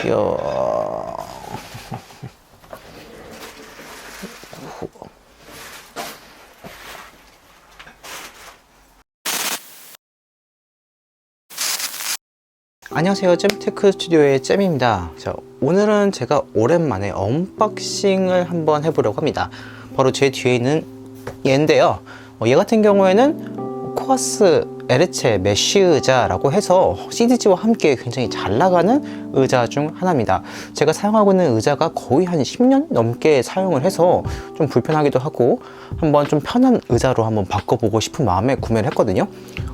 이야. 안녕하세요. 잼테크 스튜디오의 잼입니다. 자, 오늘은 제가 오랜만에 언박싱을 한번 해보려고 합니다. 바로 제 뒤에 있는 얘인데요. 어, 얘 같은 경우에는 코아스 에르체 메쉬 의자라고 해서 CDG와 함께 굉장히 잘 나가는 의자 중 하나입니다. 제가 사용하고 있는 의자가 거의 한 10년 넘게 사용을 해서 좀 불편하기도 하고 한번 좀 편한 의자로 한번 바꿔보고 싶은 마음에 구매를 했거든요.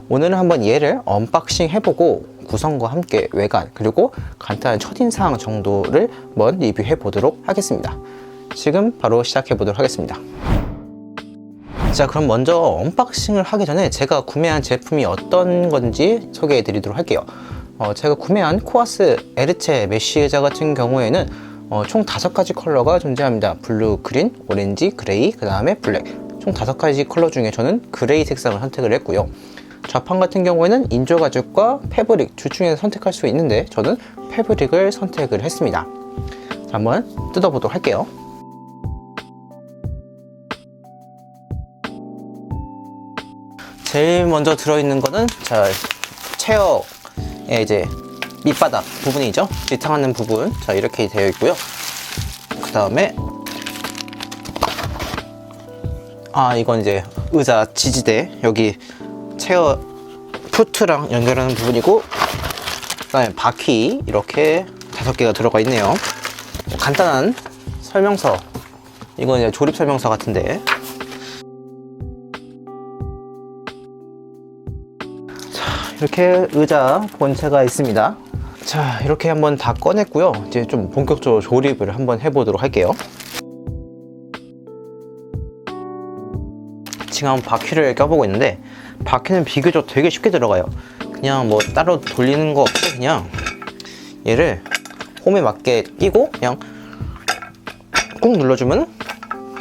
오늘은 한번 얘를 언박싱 해보고 구성과 함께 외관 그리고 간단한 첫인상 정도를 한번 리뷰해 보도록 하겠습니다. 지금 바로 시작해 보도록 하겠습니다. 자 그럼 먼저 언박싱을 하기 전에 제가 구매한 제품이 어떤 건지 소개해 드리도록 할게요. 어, 제가 구매한 코아스 에르체 메쉬 의자 같은 경우에는 어, 총 다섯 가지 컬러가 존재합니다. 블루, 그린, 오렌지, 그레이, 그 다음에 블랙. 총 다섯 가지 컬러 중에 저는 그레이 색상을 선택을 했고요. 좌판 같은 경우에는 인조 가죽과 패브릭 둘 중에 선택할 수 있는데 저는 패브릭을 선택을 했습니다. 자, 한번 뜯어보도록 할게요 제일 먼저 들어있는 거는 자 체어의 이제 밑바닥 부분이죠? 지탱하는 부분. 자 이렇게 되어 있고요. 그 다음에 아 이건 이제 의자 지지대. 여기 체어 푸트랑 연결하는 부분이고 그 다음에 바퀴 이렇게 다섯 개가 들어가 있네요. 뭐 간단한 설명서. 이건 이제 조립 설명서 같은데 이렇게 의자 본체가 있습니다. 자, 이렇게 한번 다 꺼냈고요. 이제 좀 본격적으로 조립을 한번 해보도록 할게요. 지금 바퀴를 껴보고 있는데 바퀴는 비교적 되게 쉽게 들어가요. 그냥 뭐 따로 돌리는 거 없이 그냥 얘를 홈에 맞게 끼고 그냥 꾹 눌러주면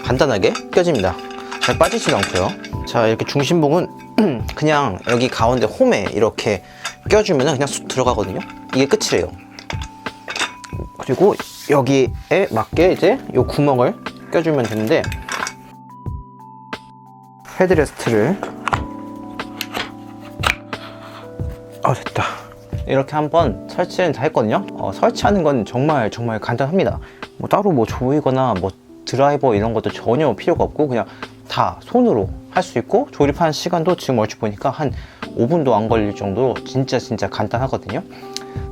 간단하게 껴집니다. 잘 빠지지도 않고요. 자, 이렇게 중심봉은 그냥 여기 가운데 홈에 이렇게 껴주면 그냥 쑥 들어가거든요. 이게 끝이에요. 그리고 여기에 맞게 이제 이 구멍을 껴주면 되는데 헤드레스트를 아 됐다. 이렇게 한번 설치는 다 했거든요. 어, 설치하는 건 정말 정말 간단합니다. 뭐 따로 뭐 조이거나 뭐 드라이버 이런 것도 전혀 필요가 없고 그냥 다 손으로 할 수 있고 조립하는 시간도 지금 얼추 보니까 한 5분도 안 걸릴 정도로 진짜 진짜 간단하거든요.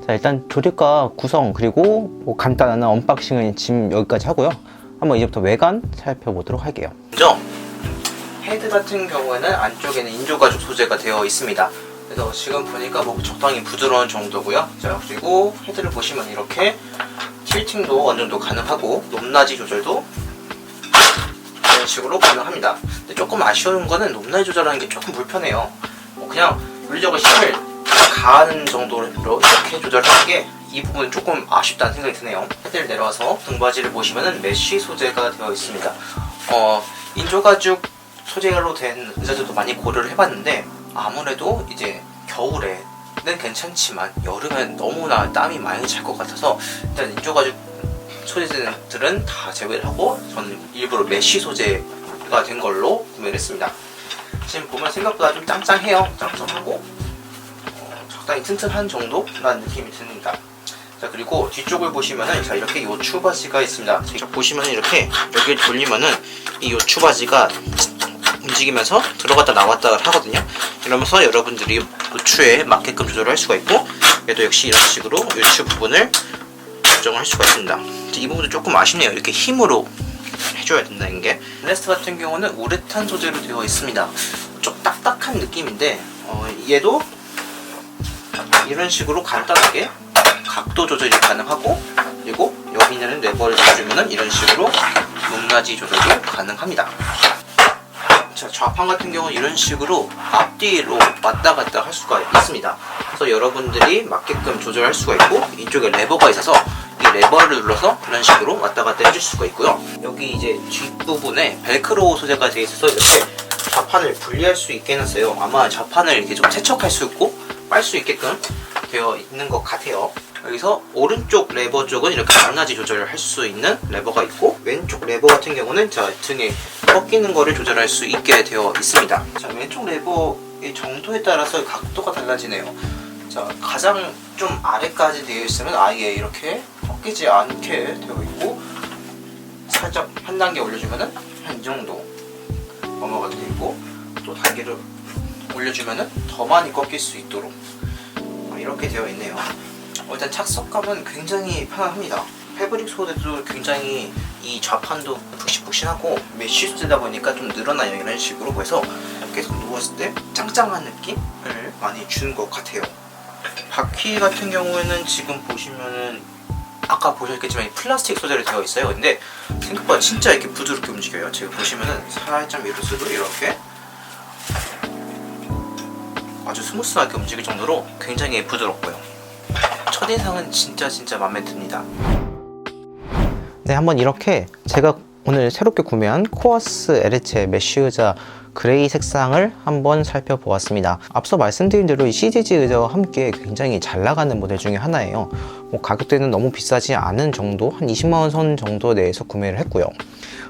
자 일단 조립과 구성 그리고 뭐 간단한 언박싱은 지금 여기까지 하고요. 한번 이제부터 외관 살펴보도록 할게요. 먼저 헤드 같은 경우에는 안쪽에는 인조가죽 소재가 되어 있습니다. 그래서 지금 보니까 뭐 적당히 부드러운 정도고요. 자 그리고 헤드를 보시면 이렇게 틸팅도 어느 정도 가능하고 높낮이 조절도 이런 식으로 가능합니다. 근데 조금 아쉬운 거는 높낮이 조절하는 게 조금 불편해요. 뭐 그냥 물리적으로 힘을 가하는 정도로 이렇게 조절하는 게 이 부분 조금 아쉽다는 생각이 드네요. 헤드를 내려와서 등받이를 보시면은 메쉬 소재가 되어 있습니다. 어, 인조가죽 소재로 된 의자들도 많이 고려를 해봤는데 아무래도 이제 겨울에는 괜찮지만 여름엔 너무나 땀이 많이 찰 것 같아서 일단 인조가죽 소재들은 다 제외를 하고 저는 일부러 메쉬 소재가 된 걸로 구매를 했습니다. 지금 보면 생각보다 좀 짱짱해요. 짱짱하고 어, 적당히 튼튼한 정도라는 느낌이 듭니다. 자 그리고 뒤쪽을 보시면은 자 이렇게 요 추바지가 있습니다. 자 보시면 이렇게 여기를 돌리면은 이 요 추바지가 움직이면서 들어갔다 나왔다 하거든요. 이러면서 여러분들이 노추에 맞게끔 조절을 할 수가 있고 얘도 역시 이런 식으로 요추 부분을 조정을 할 수가 있습니다. 이 부분도 조금 아쉽네요. 이렇게 힘으로 해줘야 된다는 게. 레스트 같은 경우는 우레탄 소재로 되어 있습니다. 좀 딱딱한 느낌인데 어, 얘도 이런 식으로 간단하게 각도 조절이 가능하고 그리고 여기 있는 레버를 눌러주면은 이런 식으로 높낮이 조절도 가능합니다. 자, 좌판 같은 경우는 이런 식으로 앞뒤로 왔다 갔다 할 수가 있습니다. 그래서 여러분들이 맞게끔 조절할 수가 있고 이쪽에 레버가 있어서 이 레버를 눌러서 이런 식으로 왔다 갔다 해줄 수가 있고요. 여기 이제 뒷부분에 벨크로 소재가 되어 있어서 이렇게 좌판을 분리할 수 있게 해놨어요. 아마 좌판을 이렇게 좀 세척할 수 있고 빨 수 있게끔 되어 있는 것 같아요. 여기서 오른쪽 레버 쪽은 이렇게 낮낮이 조절을 할 수 있는 레버가 있고 왼쪽 레버 같은 경우는 자 등에 꺾이는 거를 조절할 수 있게 되어 있습니다. 자 왼쪽 레버의 정도에 따라서 각도가 달라지네요. 자 가장 좀 아래까지 되어 있으면 아예 이렇게 꺾이지 않게 되어 있고 살짝 한 단계 올려주면은 한 이 정도 넘어가 되어 있고 또 단계를 올려주면은 더 많이 꺾일 수 있도록 어, 이렇게 되어 있네요. 어, 일단 착석감은 굉장히 편안합니다. 패브릭 소재도 굉장히 이 좌판도 푹신푹신하고 메쉬 소재다 보니까 좀 늘어나요 이런 식으로 그래서 계속 누웠을 때 짱짱한 느낌을 많이 주는 것 같아요. 바퀴 같은 경우에는 지금 보시면은 아까 보셨겠지만 이 플라스틱 소재로 되어 있어요. 근데 생각보다 진짜 이렇게 부드럽게 움직여요. 지금 보시면은 살짝 밀었어도 이렇게 아주 스무스하게 움직일 정도로 굉장히 부드럽고요. 첫인상은 진짜 진짜 마음에 듭니다. 네, 한번 이렇게 제가 오늘 새롭게 구매한 코어스 LH의 메쉬 의자 그레이 색상을 한번 살펴보았습니다. 앞서 말씀드린 대로 이 CGG 의자와 함께 굉장히 잘 나가는 모델 중에 하나예요. 뭐 가격대는 너무 비싸지 않은 정도, 한 20만원 선 정도 내에서 구매를 했고요.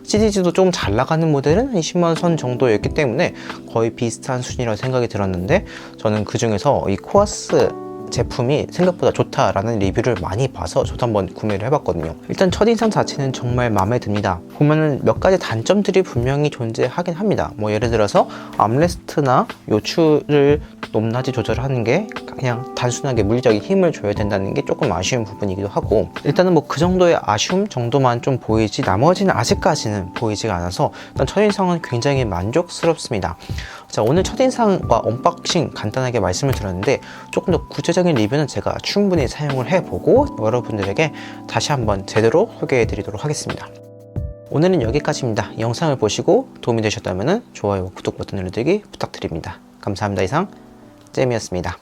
CGG도 좀 잘 나가는 모델은 한 20만원 선 정도였기 때문에 거의 비슷한 수준이라고 생각이 들었는데 저는 그 중에서 이 코아스 제품이 생각보다 좋다라는 리뷰를 많이 봐서 저도 한번 구매를 해봤거든요. 일단 첫인상 자체는 정말 마음에 듭니다. 보면은 몇 가지 단점들이 분명히 존재하긴 합니다. 뭐 예를 들어서 암레스트나 요추를 높낮이 조절하는 게 그냥 단순하게 물리적인 힘을 줘야 된다는 게 조금 아쉬운 부분이기도 하고 일단은 뭐 그 정도의 아쉬움 정도만 좀 보이지 나머지는 아직까지는 보이지가 않아서 일단 첫인상은 굉장히 만족스럽습니다. 자 오늘 첫인상과 언박싱 간단하게 말씀을 드렸는데 조금 더 구체적인 리뷰는 제가 충분히 사용을 해보고 여러분들에게 다시 한번 제대로 소개해 드리도록 하겠습니다. 오늘은 여기까지입니다. 이 영상을 보시고 도움이 되셨다면 좋아요, 구독 버튼 눌러주기 부탁드립니다. 감사합니다. 이상 잼이었습니다.